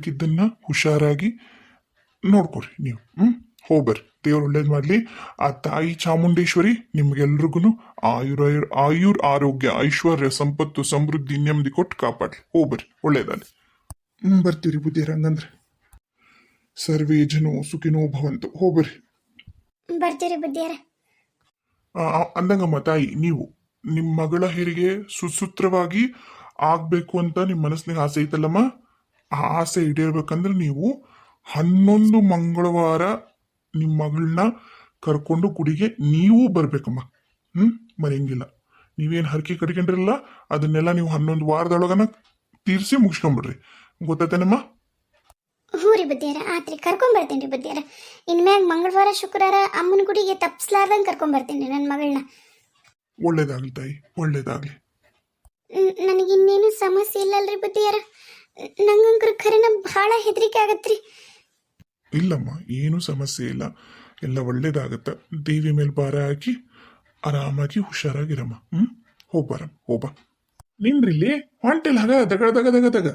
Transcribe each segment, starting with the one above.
ಉಳಿಕಿದ್ದನ್ನ ಹುಷಾರಾಗಿ ನೋಡ್ಕೊರಿ ನೀವು. ಹ್ಮ್? ಹೋಗ್ಬರ್ರಿ ದೇವ್ರು ಒಳ್ಳೇದ್ ಮಾಡ್ಲಿ. ಆ ತಾಯಿ ಚಾಮುಂಡೇಶ್ವರಿ ನಿಮ್ಗೆಲ್ರಿಗೂ ಆಯುರ ಆಯುರ್ ಆರೋಗ್ಯ ಐಶ್ವರ್ಯ ಸಂಪತ್ತು ಸಮೃದ್ಧಿ ನೆಮ್ಮದಿ ಕೊಟ್ಟು ಕಾಪಾಡ್ಲಿ. ಹೋಗ್ಬರ್ರಿ ಒಳ್ಳೇದಾಗಲಿ. ಹ್ಮ್ ಬರ್ತೀರಿ ಬುದ್ಧಿರ ಹಂಗಂದ್ರೆ ಸರ್ವೇ ಜನೋ ಸುಖಿನೋ ಭವಂತು. ಹೋಗ್ಬರ್ರಿ ಬರ್ತೀರಿ ಬುದ್ಧಿಯರ ಅಂದಂಗಮ್ಮ ತಾಯಿ ನೀವು ನಿಮ್ಮ ಮಗಳ ಹೆರಿಗೆ ಸುಸೂತ್ರವಾಗಿ ಆಗ್ಬೇಕು ಅಂತ ನಿಮ್ಮ ಮನಸ್ಸಿನಾಗ ಆಸೆ ಐತಲ್ಲಮ್ಮ? ಆ ಆಸೆ ಈಡೇರ್ಬೇಕಂದ್ರೆ ನೀವು ಹನ್ನೊಂದು ಮಂಗಳವಾರ ನಿಮ್ಮ ಮಗಳನ್ನ ಕರ್ಕೊಂಡು ಗುಡಿಗೆ ನೀವು ಬರ್ಬೇಕಮ್ಮ. ಹ್ಮ್? ಮರೆಯಂಗಿಲ್ಲ ನೀವೇನು ಹರಕೆ ಕಟ್ಕೊಂಡಿರಲ್ಲ ಅದನ್ನೆಲ್ಲ ನೀವು ಹನ್ನೊಂದು ವಾರದೊಳಗನ ತೀರಿಸಿ ಮುಗಿಸ್ಕೊಂಬಿಡ್ರಿ. ಗೊತ್ತಾಯ್ತೇನಮ್ಮ? ಹ್ಞೂ ರೀ ಬದ್ಯಾರ. ಆತ್ರಿ ಕರ್ಕೊಂಡ್ ಬರ್ತೀನಿ ರೀ ಬುದ್ಧಿಯಾರ ಇನ್ಮ್ಯಾಗ ಮಂಗಳವಾರ ಶುಕ್ರವಾರ ಅಮ್ಮನ ಗುಡಿಗೆ ತಪ್ಪಿಸ್ಲಾರ್ದಂಗೆ ಕರ್ಕೊಂಡ್ ಬರ್ತೀನಿ ನನ್ನ ಮಗಳನ್ನ ಒಳ್ಳೇದಾಗ್ಲಿ ತಾಯಿ ಒಳ್ಳೇದಾಗ್ಲಿ. ನನಗೆ ಇನ್ನೇನು ಸಮಸ್ಯೆ ಇಲ್ಲಲ್ರಿ ಬುದ್ಧಿಯರ ನಂಗಂಕ್ರ ಖರೇನ ಭಾಳ ಹೆದರಿಕೆ ಆಗತ್ರಿ. ಇಲ್ಲಮ್ಮ ಏನೂ ಸಮಸ್ಯೆ ಇಲ್ಲ. ಎಲ್ಲ ಒಳ್ಳೇದಾಗತ್ತ. ದೇವಿ ಮೇಲೆ ಭಾರ ಹಾಕಿ ಆರಾಮಾಗಿ ಹುಷಾರಾಗಿರಮ್ಮ. ಹ್ಮ್? ಹೋಗ್ಬಾರಮ್ಮ ಹೋಗ್ಬಾ ನಿನ್ರಿಲ್ಲಿ ಹೊಂಟಿಲ್ಲ ಹಗ ದಗ ದಗ ದಗ ದಗ.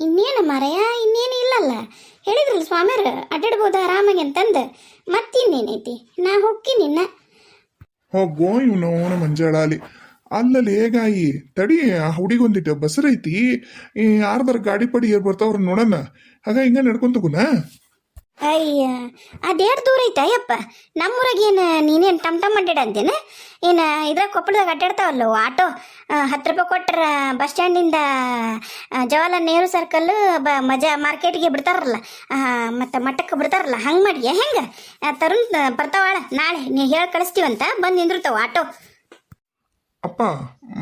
ಇನ್ನೇನು ಮರಯ ಇನ್ನೇನು ಇಲ್ಲಲ್ಲ. ಹೇಳಿದ್ರಲ್ಲ ಸ್ವಾಮಿಯರ ಅಡ್ಡಾಡ್ಬೋದು ಆರಾಮಾಗಿ ಅಂತಂದು. ಮತ್ತಿನ್ನೇನೈತಿ ನಾ ಹೊಕ್ಕಿನಿ ಇನ್ನ ಹೋಗೋ ಇವನು ಮಂಜಾಳಾಲಿ. ಅಲ್ಲಲ್ಲಿ ಹೇಗಾಯಿ? ತಡಿ, ಆ ಹುಡುಗೊಂದಿಟ್ಟು ಬಸರೈತಿ. ಈ ಯಾರ್ದಾರ ಗಾಡಿ ಪಡಿ ಏರ್ ಬರ್ತಾವ್ರ ನೋಡೋಣ. ಹಾಗ ಹಿಂಗ ನಡ್ಕೊಂತಗುನ ಅಯ್ಯ ಅದೇಡ್ ದೂರ ಐತ ಅಯ್ಯಪ್ಪ? ನಮ್ಮೂರಾಗ ಏನು, ನೀನೇನು ಟಮ್ ಟಮ್ ಅಡ್ಡಾಡ ಅಂತೇನ ಏನು, ಇದ್ರಾಗ ಕೊಪ್ಪಳದಾಗ ಅಡ್ಡಾಡ್ತಾವಲ್ಲ ಆಟೋ? ಹತ್ತು ರೂಪಾಯಿ ಕೊಟ್ರ ಬಸ್ ಸ್ಟ್ಯಾಂಡಿಂದ ಜವಾಹರ್ಲಾಲ್ ನೆಹರು ಸರ್ಕಲ್ ಬ, ಮಜಾ ಮಾರ್ಕೆಟ್ಗೆ ಬಿಡ್ತಾರಲ್ಲ ಮತ್ತು ಮಠಕ್ಕೆ ಬಿಡ್ತಾರಲ್ಲ, ಹಂಗೆ ಮಾಡಿ ಹೆಂಗೆ? ತರುಣ್ ಬರ್ತಾವಾಳ ನಾಳೆ, ನೀ ಹೇಳಿ ಕಳಿಸ್ತೀವಂತ, ಬಂದು ನಿಂದಿರ್ತಾವ ಆಟೋ. ಅಪ್ಪ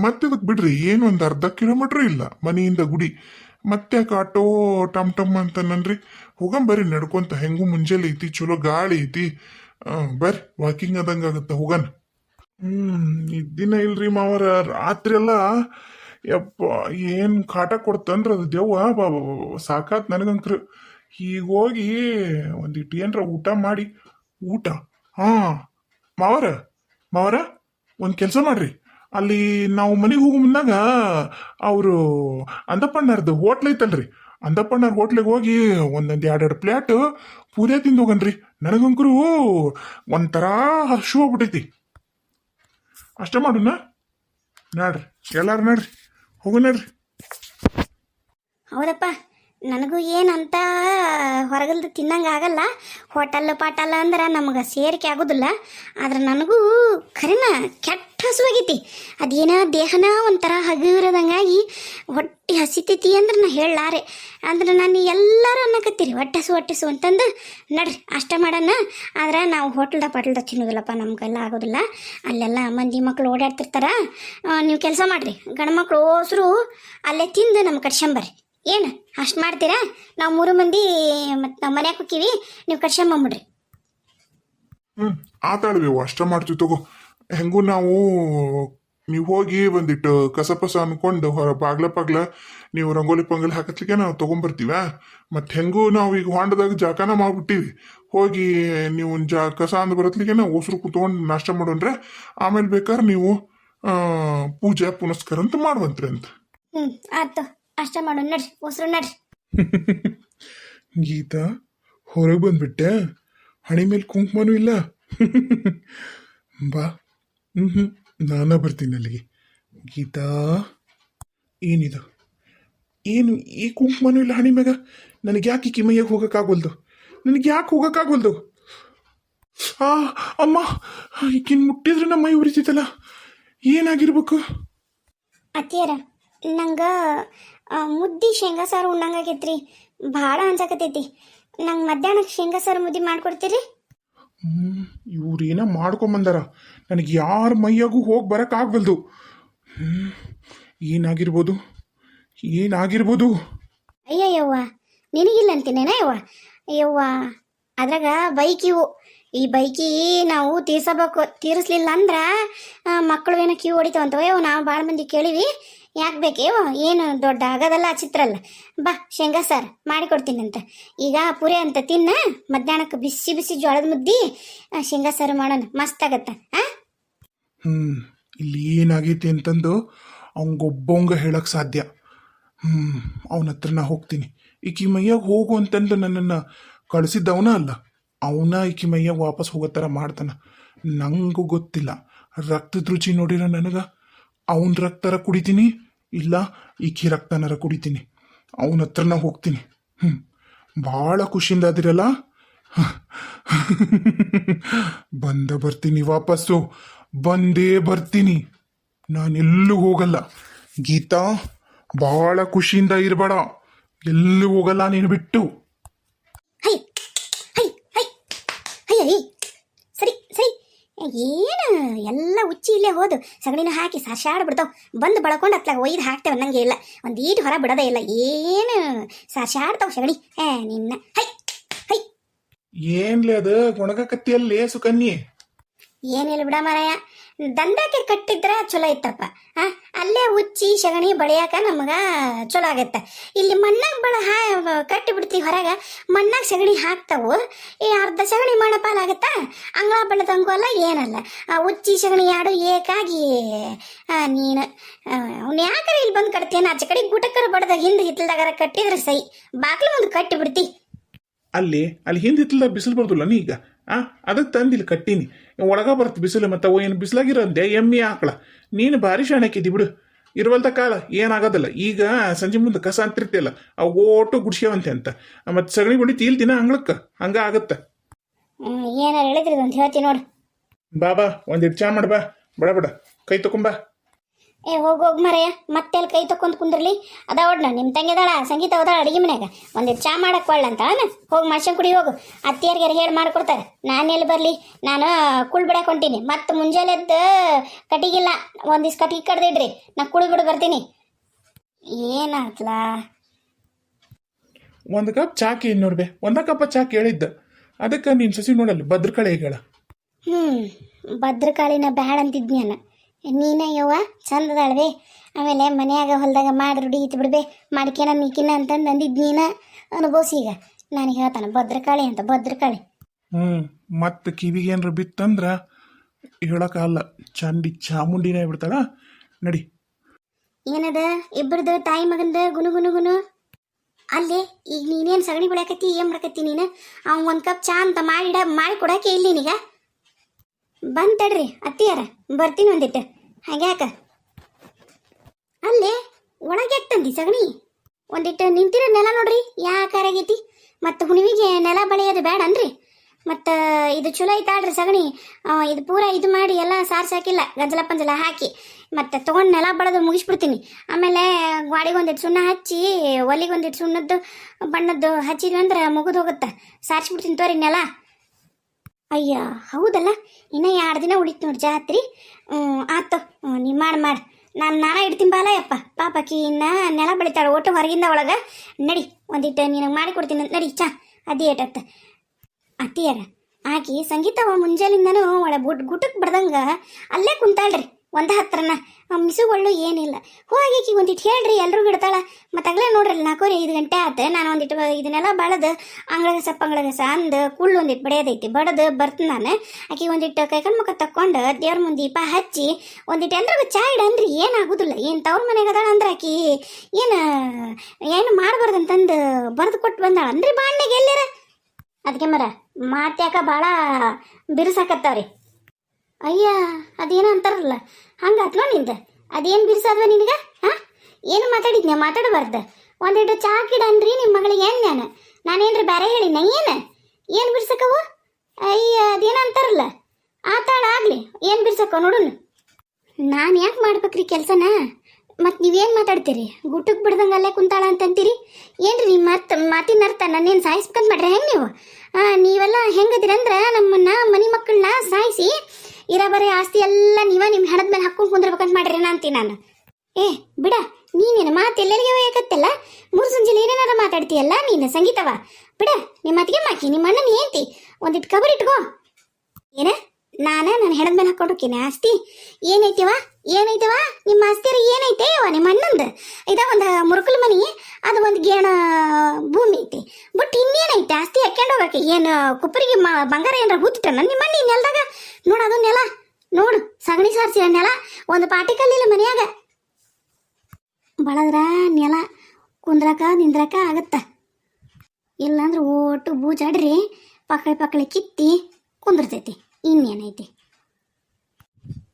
ಮತ್ತಿದಕ್ ಬಿಡ್ರಿ. ಏನು ಒಂದು ಅರ್ಧ ಕಿಲೋಮೀಟ್ರ್ ಇಲ್ಲ. ಮನೆಯಿಂದ ಗುಡಿ. ಮತ್ತೆ ಆಟೋ ಟಮ್ ಟಮ್ ಅಂತ ನನ್ರಿ. ಹೋಗಂ ಬರ್ರಿ, ನಡ್ಕೊಂತ. ಹೆಂಗು ಮುಂಜಾನೆ ಐತಿ, ಚಲೋ ಗಾಳಿ ಐತಿ. ಬರ್ರಿ ವಾಕಿಂಗ್ ಆದಂಗ ಆಗತ್ತ, ಹೋಗನ್. ಹ್ಮ್ ಇದ್ದಿನ ಇಲ್ರಿ ಮಾವರ. ರಾತ್ರಿ ಎಲ್ಲ, ಯಪ್ಪ, ಏನ್ ಕಾಟ ಕೊಡ್ತಂದ್ರ ಅದು ದೆವ್ವ. ಸಾಕಾತ್ ನನಗಂಕ್ರ ಈಗ ಹೋಗಿ ಒಂದಿಟ್ಟು ಏನ್ರ ಊಟ ಮಾಡಿ. ಊಟ? ಹಾ. ಮಾವರ ಮಾವರ, ಒಂದು ಕೆಲಸ ಮಾಡ್ರಿ. ಅಲ್ಲಿ ನಾವು ಮನೆಗೆ ಹೋಗೋ ಮುಂದಾಗ ಅವರು ಅಂದಪ್ಪಣ್ಣರ್ದು ಹೋಟ್ಲ್ ಐತಲ್ರಿ. ಅಂದಪ್ಪಣ್ಣರ್ ಹೋಟ್ಲಿಗೆ ಹೋಗಿ ಒಂದೊಂದು ಎರಡೆರಡು ಪ್ಲೇಟ್ ಪೂರಿ ತಿಂದು ಹೋಗನ್ರಿ. ನನಗಂಕರು ಒಂಥರ ಹಸು ಹೋಗ್ಬಿಟ್ಟೈತಿ ಅಷ್ಟೇ ಮಾಡೋಣ? ನಾಡ್ರಿ. ಎಲ್ಲಾರು ನಡ್ರಿ. ಹೋಗು ನಡ್ರಿ. ಹೌದಪ್ಪ. ನನಗೂ ಏನಂತ ಹೊರಗಲ್ದು ತಿನ್ನಂಗೆ ಆಗಲ್ಲ. ಹೋಟೆಲ್ ಪಾಟಲ್ ಅಂದ್ರೆ ನಮಗೆ ಸೇರಿಕೆ ಆಗೋದಿಲ್ಲ. ಆದ್ರೆ ನನಗೂ ಖರೇನ ಕೆಟ್ಟ ಹಸುವಾಗೈತಿ ಅದೇನ ದೇಹನ ಒಂಥರ ಹಗುರದಂಗಾಗಿ ಹೊಟ್ಟೆ ಹಸಿತೈತಿ ಅಂದ್ರೆ ನಾ ಹೇಳಾರೆ ಅಂದ್ರೆ ನಾನು ಎಲ್ಲರೂ ಅನ್ನಕತ್ತೀರಿ. ಹೊಟ್ಟೆ ಹಸು ಹೊಟ್ಟೆ ಹಸು ಅಂತಂದು, ನಡ್ರಿ ಅಷ್ಟ ಮಾಡೋಣ. ಆದ್ರೆ ನಾವು ಹೋಟೆಲ್ದ ಪಾಟಲ್ದಾಗ ತಿನ್ನೋದಿಲ್ಲಪ್ಪ, ನಮಗೆಲ್ಲ ಆಗೋದಿಲ್ಲ. ಅಲ್ಲೆಲ್ಲ ಮಂದಿ ಮಕ್ಕಳು ಓಡಾಡ್ತಿರ್ತಾರ. ನೀವು ಕೆಲಸ ಮಾಡಿರಿ. ಗಂಡು ಮಕ್ಕಳು ಓಸರು ಅಲ್ಲೇ ತಿಂದು ನಮ್ಮ ಕಟ್ಸ್ಕೊಂಬರ್ರಿ ಏನು ಅಷ್ಟು ಮಾಡ್ತೀರಾ? ನಾವು ಮೂರು ಮಂದಿ ಮತ್ತು ನಾವು ಮನ್ಯಾಗ ಹೋಕ್ಕೀವಿ ನೀವು ಕಟ್ಸ್ಕೊಂಬಂಬಿಡ್ರಿ ಹ್ಮ್ ಆತಾಳ್ಬೇವು ಅಷ್ಟ ಮಾಡ್ತೀವಿ ತಗೋ. ಹೆಂಗೂ ನಾವು ನೀವು ಹೋಗಿ ಬಂದಿಟ್ಟು ಕಸಪಸ ಅನ್ಕೊಂಡು ಹೊರ ಬಾಗ್ಲ ಪಾಗ್ಲ ನೀವು ರಂಗೋಲಿ ಪಂಗೋಲಿ ಹಾಕತ್ಲಿಕ್ಕೆ ನಾವು ತಗೊಂಬರ್ತೀವ? ಮತ್ತೆ ಹೆಂಗೂ ನಾವು ಈಗ ಹೊಂಡದಾಗ ಜಾಕನ ಮಾಡ್ಬಿಟ್ಟಿವಿ. ಹೋಗಿ ನೀವು ಜಾ ಕಸ ಅಂದ್ ಬರತ್ಲಿಕ್ಕೆ ನಾವು ಉಸಿರು ಕುತ್ಕೊಂಡು ನಾಷ್ಟ ಮಾಡೋಣ್ರೆ? ಆಮೇಲೆ ಬೇಕಾದ್ರೆ ನೀವು ಆ, ಪೂಜೆ ಪುನಸ್ಕಾರ ಅಂತ ಮಾಡುವಂತ್ರಿ ಅಂತ. ಹ್ಞೂ ಆಯ್ತು. ಅಷ್ಟ ಮಾಡೋಣ ನಡ್ರಿ ಉಸ್ರು ನಡ್ರಿ. ಗೀತಾ ಹೊರಗೆ ಬಂದ್ಬಿಟ್ಟೆ? ಹಣೆ ಮೇಲೆ ಕುಂಕುಮನೂ ಇಲ್ಲ. ಬಾ. ಹ್ಮ್ ಹ್ಞೂ ನಾನ ಬರ್ತೀನಿ ಅಲ್ಲಿಗೆ. ಗೀತಾ ಏನಿದು? ಏನು ಈ ಕುಂಕುಮನೂ ಇಲ್ಲ ಹಣೆ ಮ್ಯಾಗ? ನನಗೆ ಯಾಕೆ ಈಕಿ ಮೈಯಾಗ ಹೋಗೋಕ್ಕಾಗೋಲ್ದು ನನಗೆ ಯಾಕೆ ಹೋಗೋಕ್ಕಾಗೋಲ್ದು ಆ ಅಮ್ಮ ಈಗಿನ ಮುಟ್ಟಿದ್ರೆ ನಮ್ಮ ಮೈ ಉರಿತಿತ್ತಲ್ಲ? ಏನಾಗಿರ್ಬೇಕು? ಅತ್ತಿಯರ ನಂಗೆ ಮುದ್ದಿ ಶೇಂಗಾ ಸಾರು ಉಣ್ಣಂಗಾಗೈತ್ರಿ ಭಾಳ ಅನ್ಸಕತೈತಿ. ನಂಗೆ ಮಧ್ಯಾಹ್ನಕ್ಕೆ ಶೇಂಗಾ ಸಾರು ಮುದ್ದಿ ಮಾಡ್ಕೊಡ್ತೀರಿ? ಹ್ಮ್ ಇವ್ರೇನ ಮಾಡ್ಕೊಂಬಂದಾರ? ನನಗೆ ಯಾರ ಮೈಯಾಗೂ ಹೋಗಿ ಬರೋಕ್ಕಾಗವಲ್ದು ಹ್ಮ್ ಏನಾಗಿರ್ಬೋದು? ಏನಾಗಿರ್ಬೋದು? ಅಯ್ಯ ಯವ್ವ ನಿನಗಿಲ್ಲ ಅಂತೀನೇನ ಯವ್ವ? ಯವ್ವ ಅದ್ರಾಗ ಬೈಕ್ ಇವು. ಈ ಬೈಕಿ ನಾವು ತೀರ್ಸಬೇಕು ತೀರಿಸ್ಲಿಲ್ಲ ಅಂದ್ರೆ ಮಕ್ಕಳು ಏನೋ ಕ್ಯೂ ಹೊಡಿತಾವಂತವ ಯವ್ ನಾವು ಭಾಳ ಮಂದಿ ಕೇಳಿವಿ. ಯಾಕೆ ಬೇಕೇವೋ ಏನು ದೊಡ್ಡ ಆಗದಲ್ಲ ಚಿತ್ರಲ್ಲ. ಬಾ ಶೇಂಗಾ ಸಾರು ಮಾಡಿಕೊಡ್ತೀನಂತ. ಈಗ ಪುರಿ ಅಂತ ತಿನ್ನ ಮಧ್ಯಾಹ್ನಕ್ಕೆ ಬಿಸಿ ಬಿಸಿ ಜೋಳದ ಮುದ್ದಿ ಆ, ಶೇಂಗಾ ಸಾರು ಮಾಡೋಣ. ಮಸ್ತ್ ಆಗತ್ತ ಆ? ಹ್ಮ್ ಇಲ್ಲಿ ಏನಾಗೈತಿ ಅಂತಂದು ಅವಂಗೊಬ್ಬವಂಗ ಹೇಳಕ್ ಸಾಧ್ಯ. ಹ್ಞೂ ಅವನ ಹತ್ರ ನಾ ಹೋಗ್ತೀನಿ. ಈಕಿ ಮೈಯಾಗ ಹೋಗು ಅಂತಂದು ನನ್ನನ್ನು ಕಳಿಸಿದ್ದವನ ಅಲ್ಲ. ಅವನ ಈಕಿ ಮೈಯಾಗ ವಾಪಸ್ ಹೋಗೋ ಥರ ಮಾಡ್ತಾನ. ನಂಗೂ ಗೊತ್ತಿಲ್ಲ. ರಕ್ತದ ರುಚಿ ನೋಡಿರ ನನಗೆ? ಅವನ ರಕ್ತರ ಕುಡಿತೀನಿ. ಇಲ್ಲ ಈಕಿ ರಕ್ತನಾರ ಕುಡಿತೀನಿ. ಅವನ ಹತ್ರನ ಹೋಗ್ತೀನಿ. ಹ್ಞೂ ಭಾಳ ಖುಷಿಯಿಂದ ಅದಿರಲ್ಲ? ಬಂದ ಬರ್ತೀನಿ ವಾಪಸ್ಸು. ಬಂದೇ ಬರ್ತೀನಿ. ನಾನೆಲ್ಲೂ ಹೋಗಲ್ಲ. ಗೀತಾ ಬಹಳ ಖುಷಿಯಿಂದ ಇರಬೇಡ. ಎಲ್ಲೂ ಹೋಗಲ್ಲ ನೀನು ಬಿಟ್ಟು ಹೈ ಹೈ ಹೈ ಹೈ ಹೈ ಸರಿ ಸರಿ ಏನು? ಎಲ್ಲ ಉಚ್ಚಿ ಇಲ್ಲೇ ಹೋದು. ಸಗಣಿನ ಹಾಕಿ ಸಾರ್ಸಾಡ್ ಬಿಡ್ತಾವ್ ಬಂದು ಬಳಕೊಂಡು ಅತ್ಲಾಗ ಒಯ್ದು ಹಾಕ್ತೇವೆ. ಅನ್ನಂಗೆ ಇಲ್ಲ. ಒಂದು ಈಟು ಹೊರ ಬಿಡೋದೇ ಇಲ್ಲ. ಏನು? ಸಾರ್ಸಾಡ್ತಾವ್ ಸಗಣಿ. ಏ ನಿನ್ನ. ಹೈ ಹೈ. ಏನ್ಲೇ ಅದು? ಗುಣಗಕತ್ತಿಯಲ್ಲಿ ಸುಕನ್ಯೆ. ಏನಿಲ್ಲ ಬಿಡ ಮಾರಾಯ. ದಂಡಕ್ಕೆ ಕಟ್ಟಿದ್ರ ಚಲೋ ಇತ್ತಪ್ಪ. ಆ, ಅಲ್ಲೇ ಉಚ್ಚಿ ಸಗಣಿ ಬಳಿಯಾಕ ನಮಗ ಚಲೋ ಆಗತ್ತೆ. ಇಲ್ಲಿ ಮಣ್ಣಾಗ ಬಳ ಹಾ, ಕಟ್ಟಿ ಬಿಡ್ತೀವಿ ಹೊರಗ, ಮಣ್ಣಾಗ ಸಗಣಿ ಹಾಕ್ತಾವು. ಈ ಅರ್ಧ ಸಗಣಿ ಮಣ್ಣ ಪಾಲಾಗತ್ತಾ ಅಂಗಳ ಬೆಳೆದಂಗೂ ಅಲ್ಲ, ಏನಲ್ಲ. ಉಚ್ಚಿ ಸಗಣಿ ಯಾಡು ಏಕಾಗಿ ನೀನು ಅವ್ನು ಯಾಕರ ಇಲ್ಲಿ ಬಂದು ಕಟ್ತೇನೆ? ಆಚೆ ಕಡೆ ಗುಟಕರ ಬಡ್ದ ಹಿಂದೆ ಹಿತ್ತಲ್ದಾಗಾರ ಕಟ್ಟಿದ್ರೆ ಸೈ. ಬಾಗ್ಲು ಒಂದು ಕಟ್ಟಿ ಬಿಡ್ತಿ. ಅಲ್ಲಿ ಅಲ್ಲಿ ಹಿಂದೆ ಹಿತ್ತಲ್ದಾಗ ಬಿಸಿಲು ಬರ್ದಿಲ್ಲ ನೀ ಈಗ ಆ? ಅದಕ್ಕೆ ತಂದಿಲ್ಲ ಕಟ್ಟೀನಿ. ಒಳಗ ಬರ್ತು ಬಿಸಿಲು ಮತ್ತು ಏನು ಬಿಸಿಲಾಗಿರೋದೆ ಎಮ್ಮೆ ಆಕಳ ನೀನು ಭಾರಿ ಶಾಣಕ್ಕಿದ್ದಿ ಬಿಡು. ಇರುವಲ್ದ ಕಾಲ ಏನಾಗೋದಿಲ್ಲ. ಈಗ ಸಂಜೆ ಮುಂದೆ ಕಸ ಅಂತಿರ್ತಿಲ್ಲ. ಅವು ಓಟು ಗುಡ್ಸ್ಯಾವಂತೆ ಅಂತ. ಮತ್ತೆ ಸಗಣಿ ಗುಡಿ ತೀಲ್ತಿನ ಅಂಗ್ಳಕ್ಕ. ಹಂಗ ಆಗುತ್ತೆ. ಏನಾರು ಹೇಳಿದ್ರಿ ಹೇಳ್ತೀನಿ ನೋಡು. ಬಾ ಬಾ. ಒಂದಿಟ್ಟು ಚಾ ಮಾಡ್ಬಾ ಬಡ ಬಡ. ಕೈ ತಕೊಂಬಾ ಏ ಹೋಗಿ ಹೋಗಿ ಮರೆಯ. ಮತ್ತೆಲ್ಲಿ ಕೈ ತಕೊಂಡ್ ಕುಂದ್ರಲಿ. ಅದ ಹೊಡ್ನ ನಿಮ್ಮ ತಂಗಿ ಅದಾಳ ಸಂಗೀತ ಹೋದಾಳ ಅಡಿಗೆ ಮನ್ಯಾಗ. ಒಂದಿಟ್ಟು ಚಾ ಮಾಡಕ್ಕೆ ಒಳ್ಳ ಅಂತ ಹೋಗಿ ಮಾಡ್ಸ್ಕೊಂಡ್ ಕುಡಿ ಹೋಗು. ಅತ್ತಿಯರ್ಗೆ ಹೇಳಿ ಮಾಡ್ಕೊಡ್ತಾರೆ ನಾನು ಎಲ್ಲಿ ಬರಲಿ? ನಾನು ಕುಳ್ ಬಿಡಕ್ಕೆ ಹೊಂಟೀನಿ. ಮತ್ತೆ ಮುಂಜಾನೆ ಎದ್ದು ಕಟಿಗಿಲ್ಲ ಒಂದಿವ್ಸ ಕಟಿಗೆ ಕಡ್ದಿಡ್ರಿ. ನಾ ಕುಳ್ ಬಿಡು ಬರ್ತೀನಿ. ಏನಾಗ್ಲ? ಒಂದು ಕಪ್ ಚಾ ಕೇಳಿ ನೋಡ್ಬೆ ಒಂದ ಕಪ್ ಚಾ ಕೇಳಿದ್ದ. ಅದಕ್ಕೆ ನೀನು ಸಸಿ ನೋಡಲ್ಲ ಭದ್ರಕಾಳಿ ಹೇಳ ಹ್ಞೂ ಭದ್ರಕಾಳಿನ ಬ್ಯಾಡ ಅಂತಿದ್ನ್ಯಾನ ನೀನ ಯವ್ವ? ಚಂದದಾಳ್ವೆ. ಆಮೇಲೆ ಮನ್ಯಾಗ ಹೊಲ್ದಾಗ ಮಾಡಿ ರೂಢಿ ಇತ್ತು ಬಿಡ್ಬೆ ಮಾಡ್ಕೇನ ನೀಕಿನ ಅಂತಂದು ಅಂದಿದ್ದು ನೀನ. ಅನುಭವಿಸಿ ಈಗ. ನಾನು ಹೇಳ್ತಾನೆ ಭದ್ರಕಾಳಿ ಅಂತ ಭದ್ರಕಾಳಿ. ಹ್ಞೂ ಮತ್ತೆ ಕಿವಿಗೆ ಏನಾರ ಬಿತ್ತಂದ್ರ ಅಲ್ಲ ಚಂಡಿ ಚಾಮುಂಡಿನೇ ಬಿಡ್ತಾಳ. ನಡಿ. ಏನದ? ಇಬ್ಬರದು ತಾಯಿ ಮಗಂದ ಗುನು ಗುನು ಗುನು? ಅಲ್ಲಿ ಈಗ ನೀನೇನ್ ಸಗಣಿ ಬಿಡಾಕತ್ತಿ ಏನು ಮಾಡಕತ್ತಿ ನೀನು? ಅವ್ನು ಒಂದು ಕಪ್ ಚಾ ಅಂತ ಮಾಡಿಡ ಮಾಡಿ ಕೊಡಕ್ಕೆ ಇಲ್ಲಿ ನೀಗ ಬಂದ್ ತಡ್ರಿ ಅತ್ತಿಯಾರ. ಬರ್ತೀನಿ ಒಂದಿಟ್ಟು. ಹಾಗ್ಯಾಕ ಅಲ್ಲೇ ಒಳಗೆ ತಂದಿ ಸಗಣಿ? ಒಂದಿಟ್ಟು ನಿಂತಿರೋ ನೆಲ ನೋಡ್ರಿ ಯಾಕಾರ ಆಗೈತಿ ಮತ್ತು ಹುಣಿವಿಗೆ ನೆಲ ಬಳಿಯೋದು ಬೇಡ ಅನ್ರಿ. ಮತ್ತು ಇದು ಚಲೋ ಐತಾಳ್ರಿ ಸಗಣಿ. ಇದು ಪೂರ ಇದು ಮಾಡಿ ಎಲ್ಲ ಸಾರ್ಸಾಕಿಲ್ಲ, ಗಂಜಲ ಪಂಜಲ ಹಾಕಿ. ಮತ್ತು ತೊಗೊಂಡು ನೆಲ ಬಳದು ಮುಗಿಸ್ಬಿಡ್ತೀನಿ. ಆಮೇಲೆ ಗಾಡಿಗೆ ಒಂದಿಟ್ಟು ಸುಣ್ಣ ಹಚ್ಚಿ ಒಲಿಗೊಂದಿಟ್ಟು ಸುಣ್ಣದ್ದು ಬಣ್ಣದ್ದು ಹಚ್ಚಿದ್ವಿ ಅಂದ್ರೆ ಮುಗಿದು ಹೋಗುತ್ತೆ. ಸಾರಿಸ್ಬಿಡ್ತೀನಿ ತೋರಿ ನೆಲ. ಅಯ್ಯ, ಹೌದಲ್ಲ? ಇನ್ನೂ ಎರಡು ದಿನ ಉಳಿತು ನೋಡಿ ಜಾತ್ರೆ. ಆತು ನೀ ಮಾಡಿ ಮಾಡಿ. ನಾನು ನಾನ ಇಡ್ತೀನಿ ಬಾಲ ಯಪ್ಪ ಪಾಪಕಿ, ಇನ್ನ ನೆಲ ಬೆಳಿತಾಳೆ, ಒಟ್ಟು ಹೊರಗಿಂದ ಒಳಗೆ. ನಡಿ ಒಂದಿಟ್ಟು ನಿನಗೆ ಮಾಡಿ ಕೊಡ್ತೀನಿ. ಅಂತ ನಡಿ, ಚಾ, ಅದೇ ಏಟತ್ತ ಅತ್ತಿಯರ, ಆಕಿ ಸಂಗೀತ ಮುಂಜಾಲಿಂದನೂ ಒಳ ಗುಟ್ ಗುಟಕ್ಕೆ ಬಡ್ದಂಗ ಅಲ್ಲೇ ಕುಂತಾಳ್ರಿ. ಒಂದ ಹತ್ರನ. ಮಿಸುಗಳು ಏನಿಲ್ಲ. ಹೋಗಿ ಒಂದಿಟ್ಟು ಹೇಳ್ರಿ ಎಲ್ಲರೂ ಇಡ್ತಾಳ ಮತ್ತಾಗಲೇ ನೋಡ್ರಿ ನಾಲ್ಕೂವರೆ ಐದು ಗಂಟೆ ಆತ. ನಾನು ಒಂದಿಟ್ಟು ಇದನ್ನೆಲ್ಲ ಬಳದು ಅಂಗಳಗಸ ಪಂಗಳಗಸ ಅಂದು ಕುಳ್ಳು ಒಂದಿಟ್ಟು ಬಡಿಯೋದೈತಿ. ಬಡದು ಬರ್ತೀನಿ ನಾನು. ಆಕಿ ಒಂದಿಟ್ಟು ಕೈಕಲ್ ಮುಖ ತಕ್ಕೊಂಡು ದೇವ್ರ ಮುಂದೆ ದೀಪ ಹಚ್ಚಿ ಒಂದಿಟ್ಟು ಅಂದ್ರೆ ಚಾ ಇಡನ್ರಿ ಏನಾಗುದಿಲ್ಲ ಏನು ತವ್ರ ಮನೆಗೆ ಅದಾಳ ಅಂದ್ರೆ ಆಕಿ ಏನು ಏನು ಮಾಡಬಾರ್ದು ಅಂತಂದು ಬರೆದು ಕೊಟ್ಟು ಬಂದಾಳ. ಅಂದ್ರೆ ಬಾಣ್ಣಿಗೆ ಎಲ್ಲಿರ? ಅದಕ್ಕೆ ಮರ, ಮಾತ್ಯಾಕ ಭಾಳ ಬಿರುಸಾಕತ್ತವ್ರಿ. ಅಯ್ಯ, ಅದೇನೋ ಅಂತಾರಲ್ಲ? ಹಂಗೆ ಆತ್ನೋ ನಿಂದ? ಅದೇನು ಬಿರ್ಸಾದ್ವ ನಿನಗೆ? ಹಾ? ಏನು ಮಾತಾಡಿದ್ನೆ? ಮಾತಾಡಬಾರ್ದು. ಒಂದೆರಡು ಚಾ ಕಿಡನ್ರಿ ನಿಮ್ಮ ಮಗಳಿಗೆ ಏನು ನಾನು ನಾನೇನ್ರಿ ಬೇರೆ ಹೇಳಿನ ಏನು? ಏನು ಬಿಡ್ಸಕವ ಅಯ್ಯ, ಅದೇನೋ ಅಂತಾರಲ್ಲ? ಆತಾಳ ಆಗಲಿ. ಏನು ಬಿಡ್ಸಕ್ಕ ನೋಡುನು. ನಾನು ಯಾಕೆ ಮಾಡ್ಬೇಕ್ರಿ ಕೆಲಸನ? ಮತ್ತು ನೀವೇನು ಮಾತಾಡ್ತೀರಿ? ಗುಟ್ಟಕ್ಕೆ ಬಿಡ್ದಂಗೆ ಅಲ್ಲೇ ಕುಂತಾಳ ಅಂತಂತೀರಿ? ಏನು ನಿಮ್ಮ ಮಾತು ಮಾತಿನ ಅರ್ಥ ನನ್ನೇನು ಸಾಯಿಸ್ಬೇಕಂತ ಮಾಡ್ರಿ ಹೆಂಗೆ ನೀವು? ನೀವೆಲ್ಲ ಹೆಂಗದಿರಂದ್ರೆ ನಮ್ಮನ್ನ ಮನೆ ಮಕ್ಕಳನ್ನ ಸಾಯಿಸಿ ಇರ ಬರೀ ಆಸ್ತಿ ಎಲ್ಲ ನೀವ ನಿಮ್ಮ ಹಣದ ಮೇಲೆ ಹಾಕೊಂಡು ಕುಂದಿರ್ಬೇಕಂತ ಮಾಡ್ರಿ ಅಂತೀನಿ ನಾನು. ಏ, ಬಿಡ, ನೀನೇನು ಮಾತು ಎಲ್ಲರಿಗೆ ಒಯ್ಯಕತ್ತಲ್ಲ? ಮೂರು ಸಂಜೆಲಿ ಏನೇನಾರ ಮಾತಾಡ್ತೀಯಲ್ಲ ನೀನು, ಸಂಗೀತವ? ಬಿಡ ನಿಮ್ಮ ಅತ್ತಿಗೆ ಮಾಕಿ ನಿಮ್ಮ ಅಣ್ಣನ ಏಂತಿ ಒಂದಿಟ್ಟು ಕಬರ್ ಇಟ್ಕೋ. ಏನ, ನಾನ ನನ್ನ ಹೆಣದ ಮೇಲೆ ಹಾಕೊಂಡು ಹೋಗ್ತೀನಿ ಆಸ್ತಿ? ಏನೈತಿವ ಏನೈತಿವ? ನಿಮ್ಮ ಆಸ್ತಿ ಏನೈತೆ ಯವ್ವ, ನಿಮ್ಮ ಅಣ್ಣಂದು? ಇದ ಒಂದು ಮುರುಕಲ್ ಮನಿ ಅದು ಒಂದು ಗೇಣ ಭೂಮಿ ಐತಿ. ಬಟ್ ಇನ್ನೇನೈತೆ ಆಸ್ತಿ ಹಾಕ್ಯಂಡು ಹೋಗಕ್ಕೆ. ಏನು ಕುಪ್ಪರಿಗೆ ಬಂಗಾರ ಏನಾರ ಹೂತಿಟ್ಟನ ನಿಮ್ಮ ಮನೆ ನೆಲದಾಗ? ನೋಡು ಅದು ನೆಲ. ನೋಡು, ಸಗಣಿ ಸಾರಿಸಿ ನೆಲ. ಒಂದು ಪಾಟಿ ಮನೆಯಾಗ ಮನ್ಯಾಗ. ಬಳದ್ರ ನೆಲ ಕುಂದ್ರಾಕ, ನಿಂದ್ರಾಕ ಆಗತ್ತ. ಇಲ್ಲಾಂದ್ರೆ ಓಟು ಬೂಜಾಡ್ರಿ. ಪಕ್ಳಿ ಪಕ್ಳಿ ಕಿತ್ತಿ ಕುಂದಿರ್ತೈತಿ. ಇನ್ನೇನೈತಿ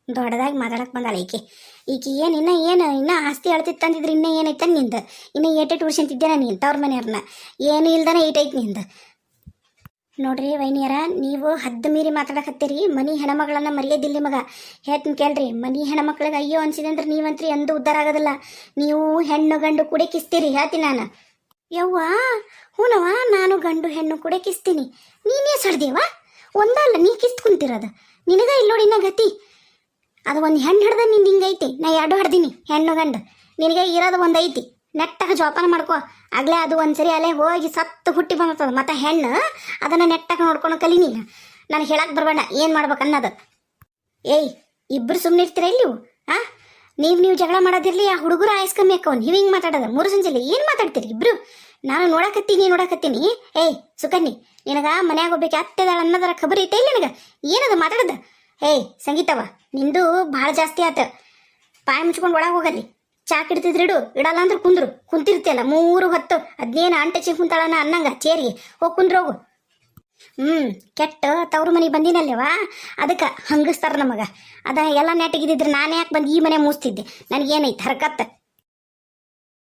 ದೊಡ್ಡದಾಗಿ ಮಾತಾಡಕ್ ಬಂದಾಳ ಈಕೆ. ಈಕೆ ಏನು ಇನ್ನ ಏನು ಇನ್ನ ಆಸ್ತಿ ಅಳ್ತಿತ್ತಂದಿದ್ರೆ ಇನ್ನೂ ಏನೈತೆ ನಿಂದ? ಇನ್ನು ಏಟೆ ಉಳ್ಸಂತಿದ್ದೇನ ನೀನು ತವ್ರ ಮನೆಯವ್ರನ್ನ? ಏನು ಇಲ್ದನ ಏಟೈತೆ ನಿಂದ? ನೋಡ್ರಿ ವೈನಿಯರ, ನೀವು ಹದ್ದು ಮೀರಿ ಮಾತಾಡಕತ್ತೀರಿ ಮನಿ ಹೆಣಮಗಳನ್ನ ಮರಿಯೋದಿಲ್ಲ ಮಗ. ಹೇಳ್ತೀನಿ ಕೇಳ್ರಿ, ಮನಿ ಹೆಣ್ಮಕ್ಳಿಗೆ ಅಯ್ಯೋ ಅನ್ಸಿದೆ ಅಂದ್ರೆ ನೀವಂತ್ರಿ ಎಂದೂ ಉದ್ಧಾರ ಆಗೋದಿಲ್ಲ. ನೀವು ಹೆಣ್ಣು ಗಂಡು ಕೂಡ ಕಿಸ್ತೀರಿ, ಹೇಳ್ತೀನಿ ನಾನು. ಯವ್ವ ಹೂನವ ನಾನು ಗಂಡು ಹೆಣ್ಣು ಕೂಡ ಕಿಸ್ತೀನಿ. ನೀನೇ ಸಡ್ದೇವ? ಒಂದಲ್ಲ, ನೀ ಕಿಸ್ತ್ ಕುಂತಿರೋದು. ನಿನಗ ಇಲ್ಲೋಡಿನ ಗತಿ. ಅದು ಒಂದು ಹೆಣ್ಣು ಹಿಡ್ದ ನಿಂದು ಹಿಂಗೈತಿ ನಾ ಎರಡು ಹಿಡ್ದೀನಿ, ಹೆಣ್ಣು ಗಂಡು. ನಿನಗೆ ಇರೋದು ಒಂದು ಐತಿ. ನೆಟ್ಟಾಗ ಜೋಪಾನ ಮಾಡ್ಕೋ. ಆಗ್ಲೇ ಅದು ಒಂದ್ಸರಿ ಅಲ್ಲೇ ಹೋಗಿ ಸತ್ತು ಹುಟ್ಟಿ ಬಂದಿರ್ತದ ಮತ್ತೆ ಹೆಣ್ಣು, ಅದನ್ನು ನೆಟ್ಟಾಗ ನೋಡ್ಕೊಂಡು ಕಲಿ ನೀನು. ಹೇಳಕ್ಕೆ ಹೇಳಕ್ ಬರಬೇಡ, ಏನು ಮಾಡ್ಬೇಕು ಅನ್ನೋದು. ಏಯ್ ಇಬ್ಬರು ಸುಮ್ಮನೆ ಇರ್ತೀರ ಇಲ್ಲಿ ಆ? ನೀವು ನೀವು ಜಗಳ ಮಾಡೋದಿರ್ಲಿ, ಆ ಹುಡುಗರು ಆಯಸ್ ಕಮ್ಮಿ ಅಕ್ಕವ್ ನೀವು ಹಿಂಗೆ ಮಾತಾಡೋದು. ಮೂರು ಸಂಜೆಲಿ ಏನು ಮಾತಾಡ್ತೀರಿ ಇಬ್ರು? ನಾನು ನೋಡಕತ್ತೀನಿ ನೋಡಕತ್ತೀನಿ. ಏಯ್ ಸುಕನ್ನಿ ನಿನಗ ಮನ್ಯಾಗ ಹೋಗ್ಬೇಕು ಅತ್ತೆದಾಳ ಅನ್ನೋದರ ಖಬರ್ ಐತೆ ಇಲ್ಲ ನಿನಗ? ಏನದ ಮಾತಾಡೋದು? ಏಯ್ ಸಂಗೀತವ ನಿಂದು ಭಾಳ ಜಾಸ್ತಿ ಆತ. ಪಾಯ ಮುಚ್ಕೊಂಡು ಒಳಗೆ ಹೋಗಲ್ಲಿ. ಚಾ ಇಡು, ಇಡಲ್ಲ ಅಂದ್ರೆ ಕುಂದ್ರು. ಕುಂತಿರ್ತಿಯಲ್ಲ, ಮೂರು ಹೊತ್ತು. ಅದ್ನೇನು ಅಂಟಚಿ ಕುಂತಾಳನ ಅನ್ನಂಗ, ಚೇರಿಗೆ. ಹೋಗಿ ಕುಂದ್ರೋಗು ಹ್ಮ್, ಕೆಟ್ಟ ತವ್ರ ಮನೆಗೆ ಬಂದಿನಲ್ಲೇವಾ ಅದಕ್ಕೆ ಹಂಗಿಸ್ತಾರ ನಮಗ. ಅದ ಎಲ್ಲ ನೆಟ್ಟಿಗಿದ್ರೆ ನಾನೇ ಯಾಕೆ ಬಂದು ಈ ಮನೆ ಮೂಸ್ತಿದ್ದೆ? ನನಗೇನೈತೆ ಹರಕತ್ತ